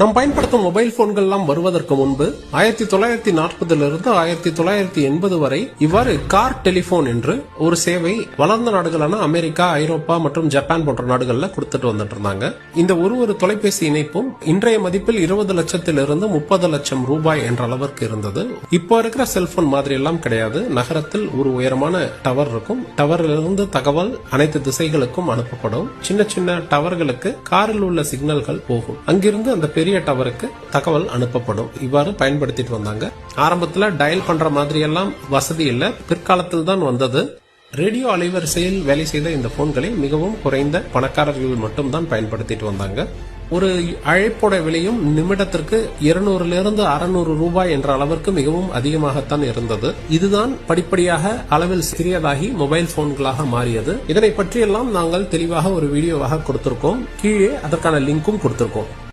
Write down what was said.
நாம் பயன்படுத்தும் மொபைல் போன்கள் எல்லாம் வருவதற்கு முன்பு ஆயிரத்தி தொள்ளாயிரத்தி நாற்பதிலிருந்து ஆயிரத்தி தொள்ளாயிரத்தி எண்பது வரை இவ்வாறு கார் டெலிபோன் என்று ஒரு சேவை வளர்ந்த நாடுகளான அமெரிக்கா ஐரோப்பா மற்றும் ஜப்பான் போன்ற நாடுகள்ல கொடுத்துட்டு வந்துட்டு இருந்தாங்க. இந்த ஒரு ஒரு தொலைபேசி இணைப்பும் இன்றைய மதிப்பில் இருபது லட்சத்திலிருந்து முப்பது லட்சம் ரூபாய் என்ற அளவிற்கு இருந்தது. இப்போ இருக்கிற செல்போன் மாதிரி எல்லாம் கிடையாது. நகரத்தில் ஒரு உயரமான டவர் இருக்கும். டவரிலிருந்து தகவல் அனைத்து திசைகளுக்கும் அனுப்பப்படும். சின்ன சின்ன டவர்களுக்கு காரில் உள்ள சிக்னல்கள் போகும். அங்கிருந்து அந்த பெரிய டவருக்கு தகவல் அனுப்பப்படும். இவ்வாறு பயன்படுத்திட்டு வந்தாங்க. ஆரம்பத்துல டயல் பண்ற மாதிரி எல்லாம் வசதி இல்ல. பிற்காலத்தில் தான் வந்தது. ரேடியோ அலைவரிசையில் வேலை செய்த இந்த போன்களை மிகவும் குறைந்த பணக்காரர்கள் மட்டும்தான் பயன்படுத்திட்டு வந்தாங்க. ஒரு அழைப்போட விலையும் நிமிடத்திற்கு இருநூறுல இருந்து அறுநூறு ரூபாய் என்ற அளவிற்கு மிகவும் அதிகமாகத்தான் இருந்தது. இதுதான் படிப்படியாக அளவில் சிறியதாகி மொபைல் போன்களாக மாறியது. இதனை பற்றியெல்லாம் நாங்கள் தெளிவாக ஒரு வீடியோவாக கொடுத்திருக்கோம். கீழே அதற்கான லிங்க்கும் கொடுத்திருக்கோம்.